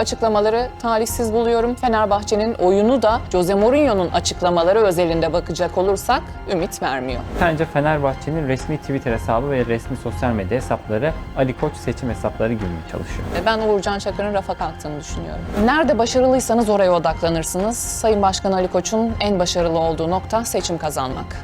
açıklamaları talihsiz buluyorum. Fenerbahçe'nin oyunu da Jose Mourinho'nun açıklamaları özelinde bakacak olursak ümit vermiyor. Sence Fenerbahçe'nin resmi Twitter hesabı ve resmi sosyal medya hesapları Ali Koç seçim hesapları gibi çalışıyor? E, Ben Uğurcan Çakır'ın rafa kalktığını düşünüyorum. Nerede başarılıysanız oraya odaklanırsınız. Sayın Başkan Ali Koç'un en başarılı olduğu nokta seçim kazanmak.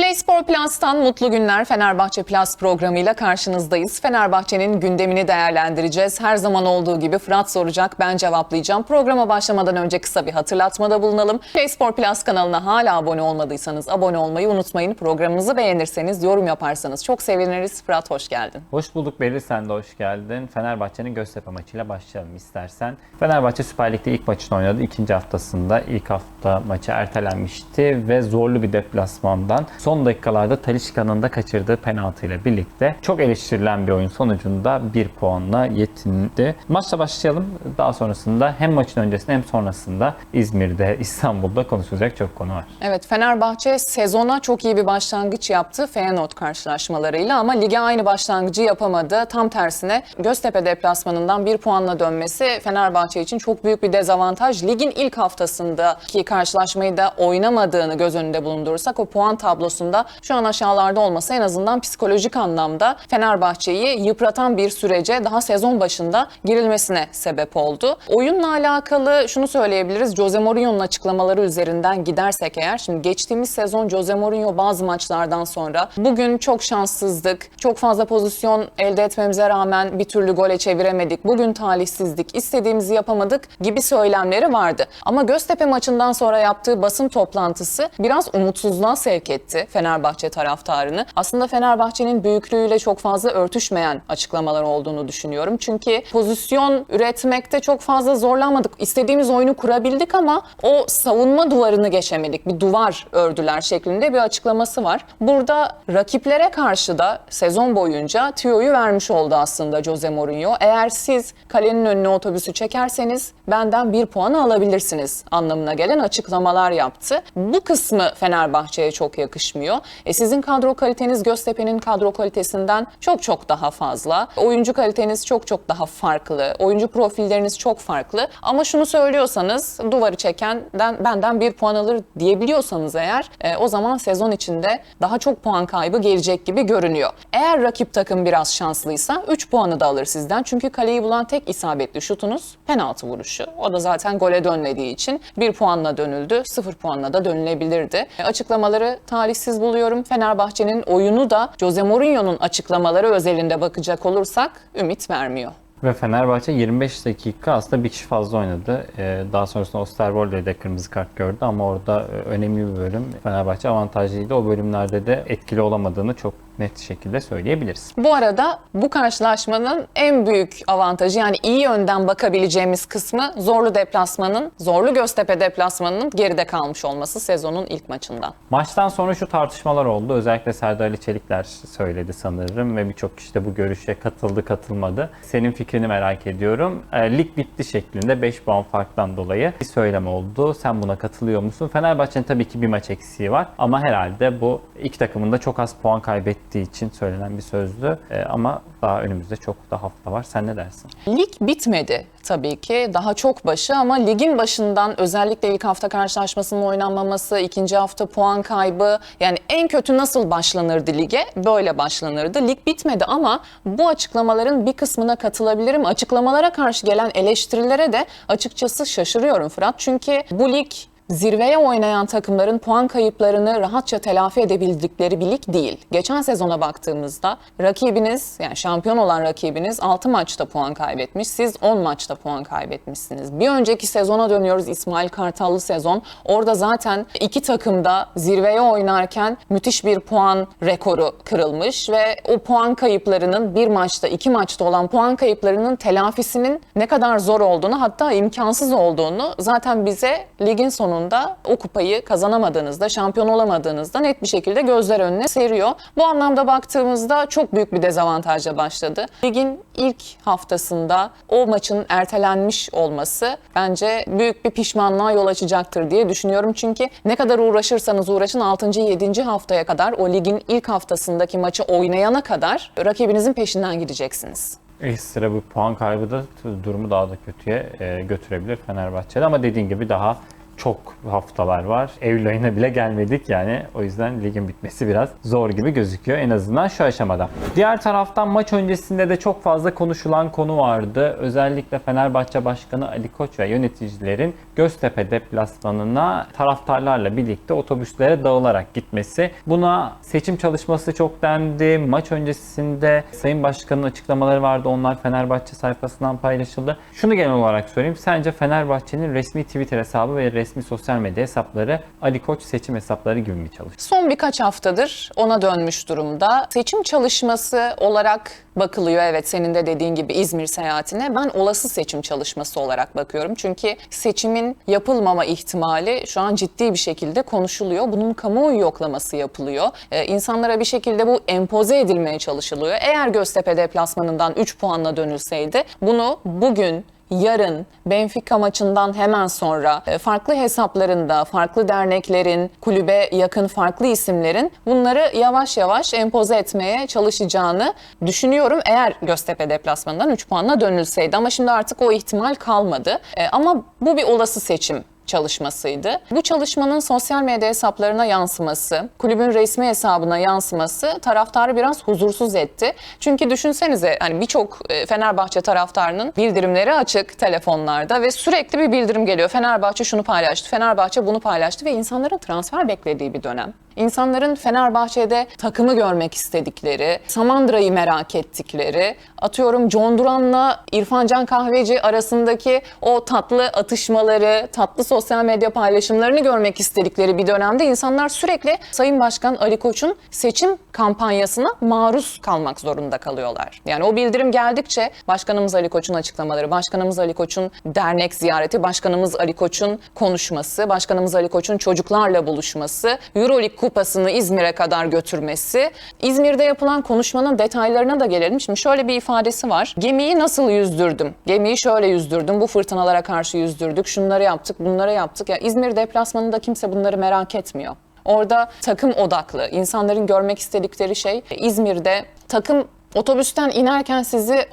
Play Spor Plus'tan mutlu günler Fenerbahçe Plus programıyla karşınızdayız. Fenerbahçe'nin gündemini değerlendireceğiz. Her zaman olduğu gibi Fırat soracak, ben cevaplayacağım. Programa başlamadan önce kısa bir hatırlatmada bulunalım. Play Spor Plus kanalına hala abone olmadıysanız abone olmayı unutmayın. Programımızı beğenirseniz, yorum yaparsanız çok seviniriz. Fırat hoş geldin. Hoş bulduk Beril sen de hoş geldin. Fenerbahçe'nin Göztepe maçıyla başlayalım istersen. Fenerbahçe Süper Lig'de ilk maçını oynadı. İkinci haftasında ilk hafta maçı ertelenmişti ve zorlu bir deplasmandan son dakikalarda Talişka'nın da kaçırdığı penaltıyla birlikte çok eleştirilen bir oyun sonucunda bir puanla yetindi. Maçla başlayalım. Daha sonrasında hem maçın öncesinde hem sonrasında İzmir'de, İstanbul'da konuşulacak çok konu var. Evet Fenerbahçe sezona çok iyi bir başlangıç yaptı Feyenoord karşılaşmalarıyla ama lige aynı başlangıcı yapamadı. Tam tersine Göztepe deplasmanından bir puanla dönmesi Fenerbahçe için çok büyük bir dezavantaj. Ligin ilk haftasındaki karşılaşmayı da oynamadığını göz önünde bulundurursak o puan tablosunda şu an aşağılarda olması en azından psikolojik anlamda Fenerbahçe'yi yıpratan bir sürece daha sezon başında girilmesine sebep oldu. Oyunla alakalı şunu söyleyebiliriz. Jose Mourinho'nun açıklamaları üzerinden gidersek eğer şimdi geçtiğimiz sezon Jose Mourinho bazı maçlardan sonra bugün çok şanssızdık. Çok fazla pozisyon elde etmemize rağmen bir türlü gole çeviremedik. Bugün talihsizlik, istediğimizi yapamadık gibi söylemleri vardı. Ama Göztepe maçından sonra yaptığı basın toplantısı biraz umutsuzluğa sevk etti Fenerbahçe taraftarını. Aslında Fenerbahçe'nin büyüklüğüyle çok fazla örtüşmeyen açıklamalar olduğunu düşünüyorum. Çünkü pozisyon üretmekte çok fazla zorlanmadık. İstediğimiz oyunu kurabildik ama o savunma duvarını geçemedik. Bir duvar ördüler şeklinde bir açıklaması var. Burada rakiplere karşı da sezon boyunca tüyoyu vermiş oldu aslında Jose Mourinho. Eğer siz kalenin önüne otobüsü çekerseniz benden bir puanı alabilirsiniz anlamına gelen açıklamalar yaptı. Bu kısmı Fenerbahçe'ye çok yakışmıyor. E sizin kadro kaliteniz Göztepe'nin kadro kalitesinden çok çok daha fazla. Oyuncu kaliteniz çok çok daha farklı. Oyuncu profilleriniz çok farklı. Ama şunu söylüyorsanız duvarı çekenden benden bir puan alır diyebiliyorsanız eğer e, o zaman sezon içinde daha çok puan kaybı gelecek gibi görünüyor. Eğer rakip takım biraz şanslıysa 3 puanı da alır sizden. Çünkü kaleyi bulan tek isabetli şutunuz penaltı vuruşu. O da zaten gole dönmediği için 1 puanla dönüldü. 0 puanla da dönülebilirdi. E, açıklamaları talihsiz buluyorum. Fenerbahçe'nin oyunu da Jose Mourinho'nun açıklamaları özelinde bakacak olursak ümit vermiyor. Ve Fenerbahçe 25 dakika aslında bir kişi fazla oynadı. Ee, daha sonrasında Osterwolde de kırmızı kart gördü ama orada e, önemli bir bölüm. Fenerbahçe avantajlıydı. O bölümlerde de etkili olamadığını çok net şekilde söyleyebiliriz. Bu arada bu karşılaşmanın en büyük avantajı yani iyi yönden bakabileceğimiz kısmı zorlu deplasmanın, zorlu Göztepe deplasmanının geride kalmış olması sezonun ilk maçından. Maçtan sonra şu tartışmalar oldu. Özellikle Serdar Ali Çelikler söyledi sanırım ve birçok kişi de bu görüşe katıldı katılmadı. Senin fikrini merak ediyorum. E, lig bitti şeklinde 5 puan farktan dolayı bir söylem oldu. Sen buna katılıyor musun? Fenerbahçe'nin tabii ki bir maç eksiği var ama herhalde bu iki takımın da çok az puan kaybettiği için söylenen bir sözdü. E, ama daha önümüzde çok da hafta var. Sen ne dersin? Lig bitmedi tabii ki. Daha çok başı ama ligin başından özellikle ilk hafta karşılaşmasının oynanmaması, ikinci hafta puan kaybı yani en kötü nasıl başlanırdı lige? Böyle başlanırdı. Lig bitmedi ama bu açıklamaların bir kısmına katılabilirim. Açıklamalara karşı gelen eleştirilere de açıkçası şaşırıyorum Fırat. Çünkü bu lig Zirveye oynayan takımların puan kayıplarını rahatça telafi edebildikleri bir lig değil. Geçen sezona baktığımızda rakibiniz yani şampiyon olan rakibiniz 6 maçta puan kaybetmiş. Siz 10 maçta puan kaybetmişsiniz. Bir önceki sezona dönüyoruz İsmail Kartallı sezon. Orada zaten iki takımda zirveye oynarken müthiş bir puan rekoru kırılmış ve o puan kayıplarının bir maçta iki maçta olan puan kayıplarının telafisinin ne kadar zor olduğunu hatta imkansız olduğunu zaten bize ligin sonunda sezonunda o kupayı kazanamadığınızda, şampiyon olamadığınızda net bir şekilde gözler önüne seriyor. Bu anlamda baktığımızda çok büyük bir dezavantajla başladı. Ligin ilk haftasında o maçın ertelenmiş olması bence büyük bir pişmanlığa yol açacaktır diye düşünüyorum. Çünkü ne kadar uğraşırsanız uğraşın 6. 7. haftaya kadar o ligin ilk haftasındaki maçı oynayana kadar rakibinizin peşinden gideceksiniz. Ekstra bir puan kaybı da durumu daha da kötüye e, götürebilir Fenerbahçe'de ama dediğin gibi daha çok haftalar var. Eylül ayına bile gelmedik yani. O yüzden ligin bitmesi biraz zor gibi gözüküyor en azından şu aşamada. Diğer taraftan maç öncesinde de çok fazla konuşulan konu vardı. Özellikle Fenerbahçe Başkanı Ali Koç ve yöneticilerin Göztepe deplasmanına taraftarlarla birlikte otobüslere dağılarak gitmesi. Buna seçim çalışması çok dendi. Maç öncesinde Sayın Başkan'ın açıklamaları vardı. Onlar Fenerbahçe sayfasından paylaşıldı. Şunu genel olarak söyleyeyim. Sence Fenerbahçe'nin resmi Twitter hesabı ve resmi sosyal medya hesapları Ali Koç seçim hesapları gibi mi çalışıyor? Son birkaç haftadır ona dönmüş durumda. Seçim çalışması olarak bakılıyor. Evet senin de dediğin gibi İzmir seyahatine. Ben olası seçim çalışması olarak bakıyorum. Çünkü seçimin yapılmama ihtimali şu an ciddi bir şekilde konuşuluyor. Bunun kamuoyu yoklaması yapılıyor. Ee, insanlara bir şekilde bu empoze edilmeye çalışılıyor. Eğer Göztepe deplasmanından 3 puanla dönülseydi bunu bugün yarın Benfica maçından hemen sonra e, farklı hesaplarında, farklı derneklerin, kulübe yakın farklı isimlerin bunları yavaş yavaş empoze etmeye çalışacağını düşünüyorum. Eğer Göztepe deplasmanından 3 puanla dönülseydi ama şimdi artık o ihtimal kalmadı. E, Ama bu bir olası seçim çalışmasıydı. Bu çalışmanın sosyal medya hesaplarına yansıması, kulübün resmi hesabına yansıması taraftarı biraz huzursuz etti. Çünkü düşünsenize hani birçok e, Fenerbahçe taraftarının bildirimleri açık telefonlarda ve sürekli bir bildirim geliyor. Fenerbahçe şunu paylaştı, Fenerbahçe bunu paylaştı ve insanların transfer beklediği bir dönem. İnsanların Fenerbahçe'de takımı görmek istedikleri, Samandıra'yı merak ettikleri, atıyorum John Duran'la İrfan Can Kahveci arasındaki o tatlı atışmaları, tatlı sosyal medya paylaşımlarını görmek istedikleri bir dönemde insanlar sürekli Sayın Başkan Ali Koç'un seçim kampanyasına maruz kalmak zorunda kalıyorlar. Yani o bildirim geldikçe Başkanımız Ali Koç'un açıklamaları, Başkanımız Ali Koç'un dernek ziyareti, Başkanımız Ali Koç'un konuşması, Başkanımız Ali Koç'un çocuklarla buluşması, Euroleague kupasını İzmir'e kadar götürmesi, İzmir'de yapılan konuşmanın detaylarına da gelelim. Şimdi şöyle bir ifadesi var. Gemiyi nasıl yüzdürdüm? Gemiyi şöyle yüzdürdüm. Bu fırtınalara karşı yüzdürdük. Şunları yaptık, bunları yaptık. Ya İzmir deplasmanında kimse bunları merak etmiyor. Orada takım odaklı, insanların görmek istedikleri şey İzmir'de takım otobüsten inerken sizi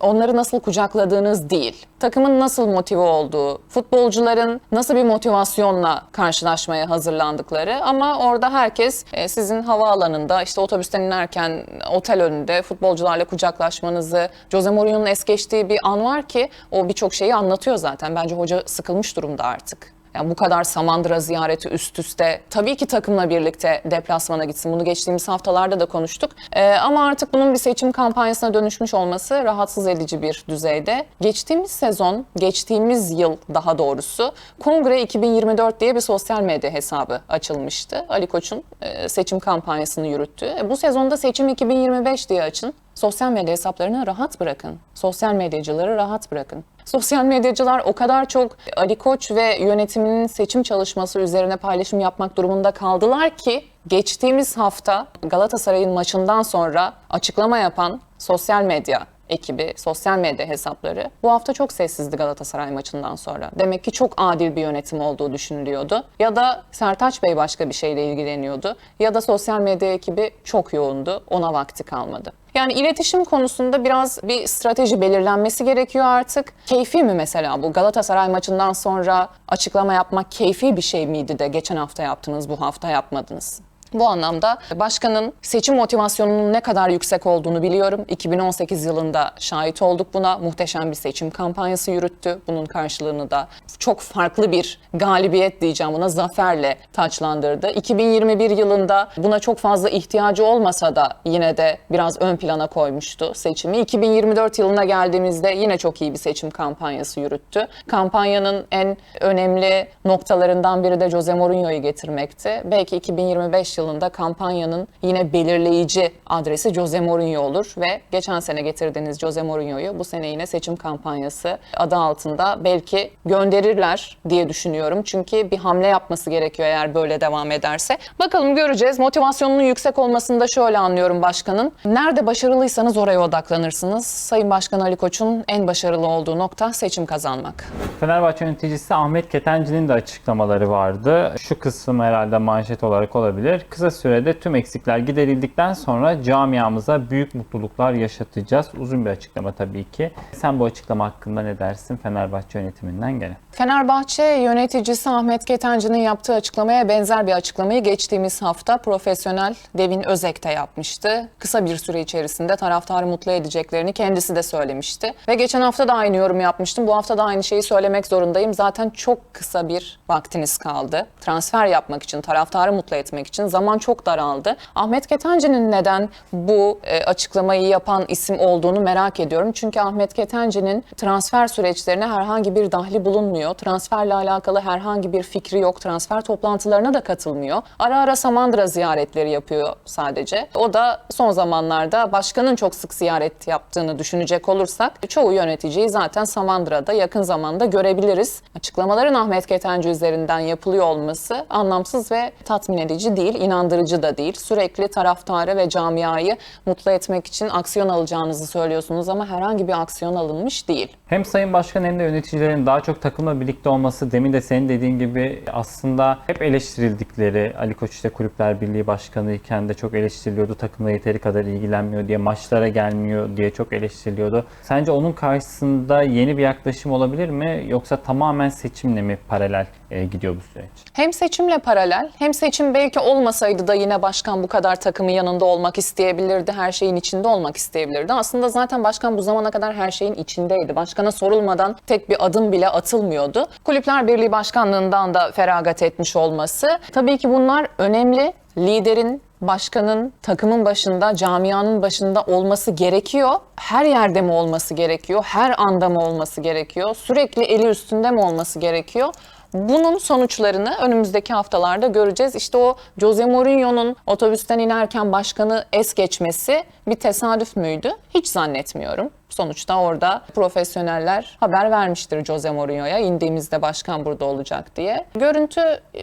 onları, nasıl kucakladığınız değil. Takımın nasıl motive olduğu, futbolcuların nasıl bir motivasyonla karşılaşmaya hazırlandıkları ama orada herkes e, sizin havaalanında işte otobüsten inerken otel önünde futbolcularla kucaklaşmanızı, Jose Mourinho'nun es geçtiği bir an var ki o birçok şeyi anlatıyor zaten. Bence hoca sıkılmış durumda artık. Yani bu kadar Samandıra ziyareti üst üste tabii ki takımla birlikte deplasmana gitsin. Bunu geçtiğimiz haftalarda da konuştuk. Ee, ama artık bunun bir seçim kampanyasına dönüşmüş olması rahatsız edici bir düzeyde. Geçtiğimiz sezon, geçtiğimiz yıl daha doğrusu Kongre 2024 diye bir sosyal medya hesabı açılmıştı. Ali Koç'un e, seçim kampanyasını yürüttü. E, bu sezonda seçim 2025 diye açın. Sosyal medya hesaplarını rahat bırakın. Sosyal medyacıları rahat bırakın. Sosyal medyacılar o kadar çok Ali Koç ve yönetiminin seçim çalışması üzerine paylaşım yapmak durumunda kaldılar ki geçtiğimiz hafta Galatasaray'ın maçından sonra açıklama yapan sosyal medya ekibi, sosyal medya hesapları bu hafta çok sessizdi Galatasaray maçından sonra. Demek ki çok adil bir yönetim olduğu düşünülüyordu. Ya da Sertaç Bey başka bir şeyle ilgileniyordu ya da sosyal medya ekibi çok yoğundu. Ona vakti kalmadı. Yani iletişim konusunda biraz bir strateji belirlenmesi gerekiyor artık. Keyfi mi mesela bu Galatasaray maçından sonra açıklama yapmak keyfi bir şey miydi de geçen hafta yaptınız, bu hafta yapmadınız? Bu anlamda başkanın seçim motivasyonunun ne kadar yüksek olduğunu biliyorum. 2018 yılında şahit olduk buna. Muhteşem bir seçim kampanyası yürüttü. Bunun karşılığını da çok farklı bir galibiyet diyeceğim buna zaferle taçlandırdı. 2021 yılında buna çok fazla ihtiyacı olmasa da yine de biraz ön plana koymuştu seçimi. 2024 yılına geldiğimizde yine çok iyi bir seçim kampanyası yürüttü. Kampanyanın en önemli noktalarından biri de Jose Mourinho'yu getirmekti. Belki 2025 yılında yılında kampanyanın yine belirleyici adresi Jose Mourinho olur ve geçen sene getirdiğiniz Jose Mourinho'yu bu sene yine seçim kampanyası adı altında belki gönderirler diye düşünüyorum. Çünkü bir hamle yapması gerekiyor eğer böyle devam ederse. Bakalım göreceğiz. Motivasyonunun yüksek olmasını da şöyle anlıyorum başkanın. Nerede başarılıysanız oraya odaklanırsınız. Sayın Başkan Ali Koç'un en başarılı olduğu nokta seçim kazanmak. Fenerbahçe yöneticisi Ahmet Ketenci'nin de açıklamaları vardı. Şu kısım herhalde manşet olarak olabilir. Kısa sürede tüm eksikler giderildikten sonra camiamıza büyük mutluluklar yaşatacağız. Uzun bir açıklama tabii ki. Sen bu açıklama hakkında ne dersin Fenerbahçe yönetiminden gene? Fenerbahçe yöneticisi Ahmet Ketenci'nin yaptığı açıklamaya benzer bir açıklamayı geçtiğimiz hafta profesyonel Devin Özek yapmıştı. Kısa bir süre içerisinde taraftarı mutlu edeceklerini kendisi de söylemişti. Ve geçen hafta da aynı yorum yapmıştım. Bu hafta da aynı şeyi söylemek zorundayım. Zaten çok kısa bir vaktiniz kaldı. Transfer yapmak için, taraftarı mutlu etmek için zaman çok daraldı. Ahmet Ketenci'nin neden bu e, açıklamayı yapan isim olduğunu merak ediyorum. Çünkü Ahmet Ketenci'nin transfer süreçlerine herhangi bir dahli bulunmuyor. Transferle alakalı herhangi bir fikri yok. Transfer toplantılarına da katılmıyor. Ara ara Samandıra ziyaretleri yapıyor sadece. O da son zamanlarda başkanın çok sık ziyaret yaptığını düşünecek olursak çoğu yöneticiyi zaten Samandıra'da yakın zamanda görebiliriz. Açıklamaların Ahmet Ketenci üzerinden yapılıyor olması anlamsız ve tatmin edici değil, inandırıcı da değil. Sürekli taraftarı ve camiayı mutlu etmek için aksiyon alacağınızı söylüyorsunuz ama herhangi bir aksiyon alınmış değil. Hem Sayın Başkan hem de yöneticilerin daha çok takımla birlikte olması demin de senin dediğin gibi aslında hep eleştirildikleri Ali Koç işte Kulüpler Birliği Başkanı iken de çok eleştiriliyordu. Takımla yeteri kadar ilgilenmiyor diye maçlara gelmiyor diye çok eleştiriliyordu. Sence onun karşısında yeni bir yaklaşım olabilir mi yoksa tamamen seçimle mi paralel e, gidiyor bu süreç? Hem seçimle paralel hem seçim belki olmasaydı da yine başkan bu kadar takımın yanında olmak isteyebilirdi. Her şeyin içinde olmak isteyebilirdi. Aslında zaten başkan bu zamana kadar her şeyin içindeydi. Başkana sorulmadan tek bir adım bile atılmıyordu. Kulüpler Birliği Başkanlığından da feragat etmiş olması. Tabii ki bunlar önemli. Liderin başkanın takımın başında, camianın başında olması gerekiyor. Her yerde mi olması gerekiyor? Her anda mı olması gerekiyor? Sürekli eli üstünde mi olması gerekiyor? Bunun sonuçlarını önümüzdeki haftalarda göreceğiz. İşte o Jose Mourinho'nun otobüsten inerken başkanı es geçmesi bir tesadüf müydü? Hiç zannetmiyorum. Sonuçta orada profesyoneller haber vermiştir Jose Mourinho'ya indiğimizde başkan burada olacak diye. Görüntü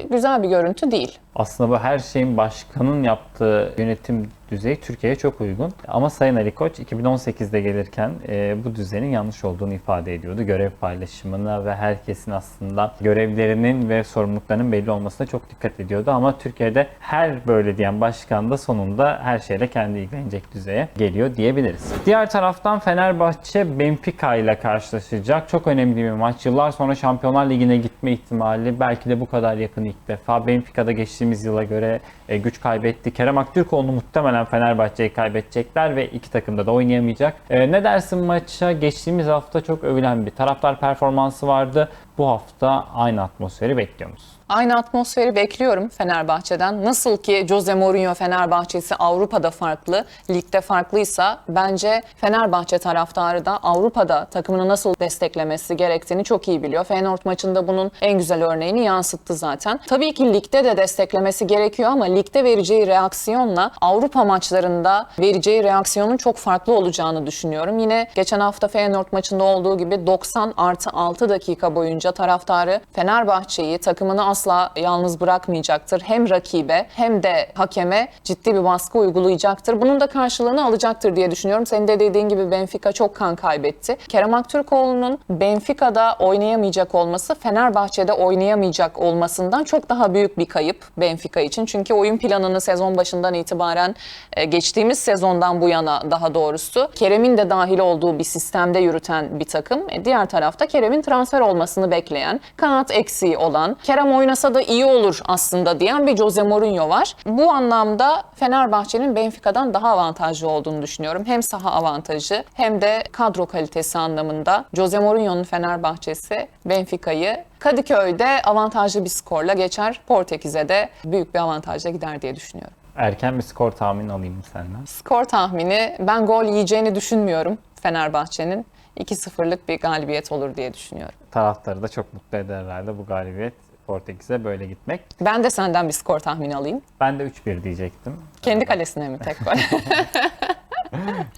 güzel bir görüntü değil. Aslında bu her şeyin başkanın yaptığı yönetim düzeyi Türkiye'ye çok uygun. Ama Sayın Ali Koç 2018'de gelirken e, bu düzenin yanlış olduğunu ifade ediyordu. Görev paylaşımına ve herkesin aslında görevlerinin ve sorumluluklarının belli olmasına çok dikkat ediyordu. Ama Türkiye'de her böyle diyen başkan da sonunda her şeyle kendi ilgilenecek düzeye geliyor diyebiliriz. Diğer taraftan Fenerbahçe Benfica ile karşılaşacak. Çok önemli bir maç. Yıllar sonra Şampiyonlar Ligi'ne gitme ihtimali belki de bu kadar yakın ilk defa. Benfica'da geçtiğimiz yıla göre e, güç kaybetti. Kerem Aktürkoğlu muhtemelen Fenerbahçe'yi kaybedecekler ve iki takımda da oynayamayacak. E, ne dersin maça? Geçtiğimiz hafta çok övülen bir taraftar performansı vardı. Bu hafta aynı atmosferi bekliyor musun? Aynı atmosferi bekliyorum Fenerbahçe'den. Nasıl ki Jose Mourinho Fenerbahçesi Avrupa'da farklı, ligde farklıysa bence Fenerbahçe taraftarı da Avrupa'da takımını nasıl desteklemesi gerektiğini çok iyi biliyor. Feyenoord maçında bunun en güzel örneğini yansıttı zaten. Tabii ki ligde de desteklemesi gerekiyor ama ligde vereceği reaksiyonla Avrupa maçlarında vereceği reaksiyonun çok farklı olacağını düşünüyorum. Yine geçen hafta Feyenoord maçında olduğu gibi 90 artı 6 dakika boyunca taraftarı Fenerbahçe'yi takımını asla yalnız bırakmayacaktır. Hem rakibe hem de hakeme ciddi bir baskı uygulayacaktır. Bunun da karşılığını alacaktır diye düşünüyorum. Senin de dediğin gibi Benfica çok kan kaybetti. Kerem Aktürkoğlu'nun Benfica'da oynayamayacak olması Fenerbahçe'de oynayamayacak olmasından çok daha büyük bir kayıp Benfica için. Çünkü oyun planını sezon başından itibaren e, geçtiğimiz sezondan bu yana daha doğrusu Kerem'in de dahil olduğu bir sistemde yürüten bir takım. E, Diğer tarafta Kerem'in transfer olmasını bekleyen, kanat eksiği olan, Kerem oynasa da iyi olur aslında diyen bir Jose Mourinho var. Bu anlamda Fenerbahçe'nin Benfica'dan daha avantajlı olduğunu düşünüyorum. Hem saha avantajı hem de kadro kalitesi anlamında Jose Mourinho'nun Fenerbahçesi Benfica'yı Kadıköy'de avantajlı bir skorla geçer. Portekiz'e de büyük bir avantajla gider diye düşünüyorum. Erken bir skor tahmini alayım senden? Skor tahmini ben gol yiyeceğini düşünmüyorum Fenerbahçe'nin. 2-0'lık bir galibiyet olur diye düşünüyorum. Taraftarı da çok mutlu eder herhalde bu galibiyet. Portekiz'e böyle gitmek. Ben de senden bir skor tahmini alayım. Ben de 3-1 diyecektim. Kendi kalesine mi tek gol?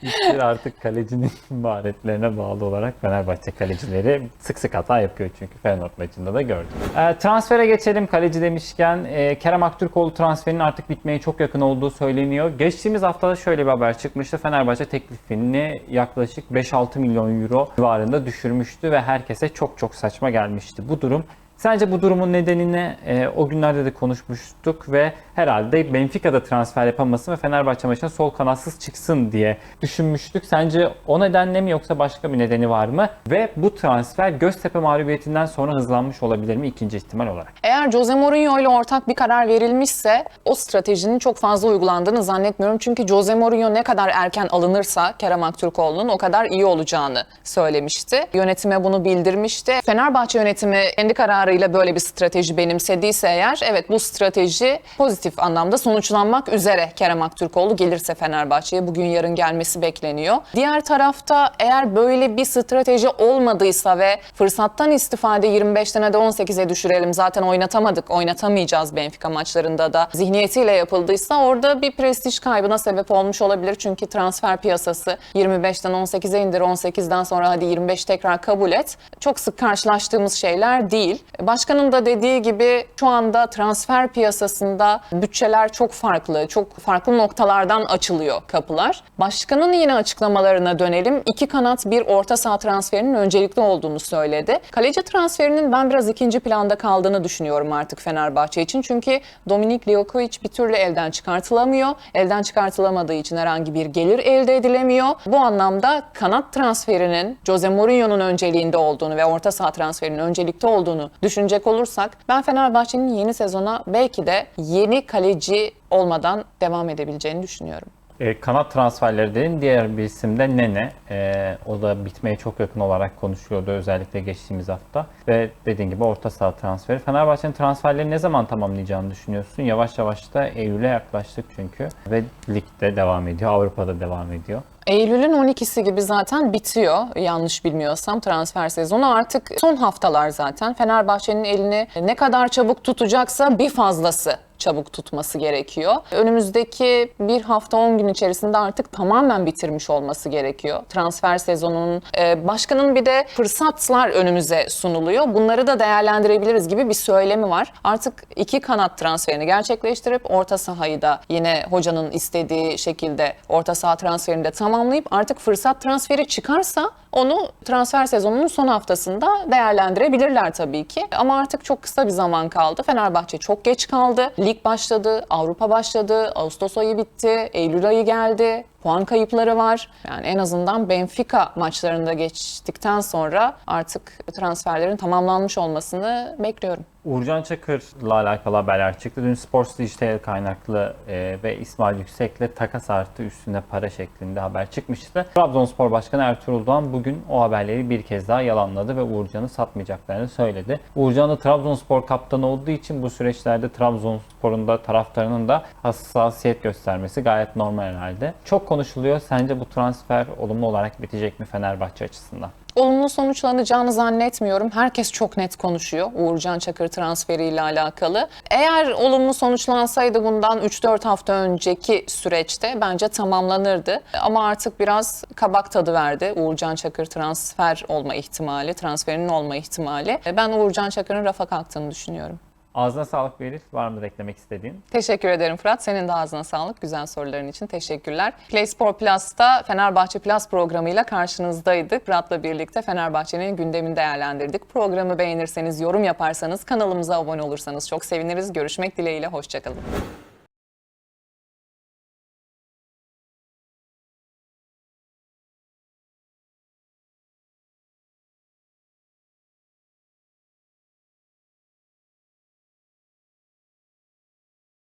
3-1 artık kalecinin maharetlerine bağlı olarak Fenerbahçe kalecileri sık sık hata yapıyor çünkü Feyenoord maçında da gördük. Ee, transfere geçelim. Kaleci demişken e, Kerem Aktürkoğlu transferinin artık bitmeye çok yakın olduğu söyleniyor. Geçtiğimiz haftada şöyle bir haber çıkmıştı. Fenerbahçe teklifini yaklaşık 5-6 milyon euro civarında düşürmüştü ve herkese çok çok saçma gelmişti. Bu durum Sence bu durumun nedenini e, o günlerde de konuşmuştuk ve herhalde Benfica'da transfer yapamasın ve Fenerbahçe maçına sol kanatsız çıksın diye düşünmüştük. Sence o nedenle mi yoksa başka bir nedeni var mı? Ve bu transfer Göztepe mağlubiyetinden sonra hızlanmış olabilir mi ikinci ihtimal olarak? Eğer Jose Mourinho ile ortak bir karar verilmişse o stratejinin çok fazla uygulandığını zannetmiyorum. Çünkü Jose Mourinho ne kadar erken alınırsa Kerem Aktürkoğlu'nun o kadar iyi olacağını söylemişti. Yönetime bunu bildirmişti. Fenerbahçe yönetimi kendi kararıyla böyle bir strateji benimsediyse eğer evet bu strateji pozitif anlamda sonuçlanmak üzere Kerem Aktürkoğlu gelirse Fenerbahçe'ye bugün yarın gelmesi bekleniyor. Diğer tarafta eğer böyle bir strateji olmadıysa ve fırsattan istifade 25'ten hadi 18'e düşürelim zaten oynatamadık oynatamayacağız Benfica maçlarında da zihniyetiyle yapıldıysa orada bir prestij kaybına sebep olmuş olabilir. Çünkü transfer piyasası 25'ten 18'e indir 18'den sonra hadi 25 tekrar kabul et. Çok sık karşılaştığımız şeyler değil. Başkanın da dediği gibi şu anda transfer piyasasında bütçeler çok farklı, çok farklı noktalardan açılıyor kapılar. Başkanın yine açıklamalarına dönelim. İki kanat bir orta saha transferinin öncelikli olduğunu söyledi. Kaleci transferinin ben biraz ikinci planda kaldığını düşünüyorum artık Fenerbahçe için. Çünkü Dominik Livakovic bir türlü elden çıkartılamıyor. Elden çıkartılamadığı için herhangi bir gelir elde edilemiyor. Bu anlamda kanat transferinin Jose Mourinho'nun önceliğinde olduğunu ve orta saha transferinin öncelikli olduğunu düşünecek olursak ben Fenerbahçe'nin yeni sezona belki de yeni kaleci olmadan devam edebileceğini düşünüyorum. E, kanat transferleri dedin. Diğer bir isim de Nene. E, o da bitmeye çok yakın olarak konuşuyordu özellikle geçtiğimiz hafta. Ve dediğin gibi orta saha transferi. Fenerbahçe'nin transferleri ne zaman tamamlayacağını düşünüyorsun? Yavaş yavaş da Eylül'e yaklaştık çünkü. Ve ligde devam ediyor. Avrupa'da devam ediyor. Eylül'ün 12'si gibi zaten bitiyor yanlış bilmiyorsam transfer sezonu. Artık son haftalar zaten. Fenerbahçe'nin elini ne kadar çabuk tutacaksa bir fazlası çabuk tutması gerekiyor. Önümüzdeki bir hafta 10 gün içerisinde artık tamamen bitirmiş olması gerekiyor. Transfer sezonunun e, başkanın bir de fırsatlar önümüze sunuluyor. Bunları da değerlendirebiliriz gibi bir söylemi var. Artık iki kanat transferini gerçekleştirip orta sahayı da yine hocanın istediği şekilde orta saha transferini de tamamlayıp artık fırsat transferi çıkarsa onu transfer sezonunun son haftasında değerlendirebilirler tabii ki. Ama artık çok kısa bir zaman kaldı. Fenerbahçe çok geç kaldı. Başladı, Avrupa başladı, Ağustos ayı bitti, Eylül ayı geldi. Puan kayıpları var. Yani en azından Benfica maçlarında geçtikten sonra artık transferlerin tamamlanmış olmasını bekliyorum. Uğurcan Çakır'la alakalı haberler çıktı. Dün Sports Dijital kaynaklı e, ve İsmail Yüksek'le takas artı üstüne para şeklinde haber çıkmıştı. Trabzonspor Başkanı Ertuğrul Doğan bugün o haberleri bir kez daha yalanladı ve Uğurcan'ı satmayacaklarını söyledi. Uğurcan da Trabzonspor kaptanı olduğu için bu süreçlerde Trabzonspor'un da taraftarının da hassasiyet göstermesi gayet normal herhalde. Çok konuşuluyor. Sence bu transfer olumlu olarak bitecek mi Fenerbahçe açısından? Olumlu sonuçlanacağını zannetmiyorum. Herkes çok net konuşuyor Uğurcan Çakır transferiyle alakalı. Eğer olumlu sonuçlansaydı bundan 3-4 hafta önceki süreçte bence tamamlanırdı. Ama artık biraz kabak tadı verdi Uğurcan Çakır transfer olma ihtimali, transferinin olma ihtimali. Ben Uğurcan Çakır'ın rafa kalktığını düşünüyorum. Ağzına sağlık Beril. Var mı eklemek istediğin? Teşekkür ederim Fırat. Senin de ağzına sağlık. Güzel soruların için teşekkürler. Play Sport Plus'ta Fenerbahçe Plus programıyla karşınızdaydık. Fırat'la birlikte Fenerbahçe'nin gündemini değerlendirdik. Programı beğenirseniz, yorum yaparsanız, kanalımıza abone olursanız çok seviniriz. Görüşmek dileğiyle. Hoşçakalın.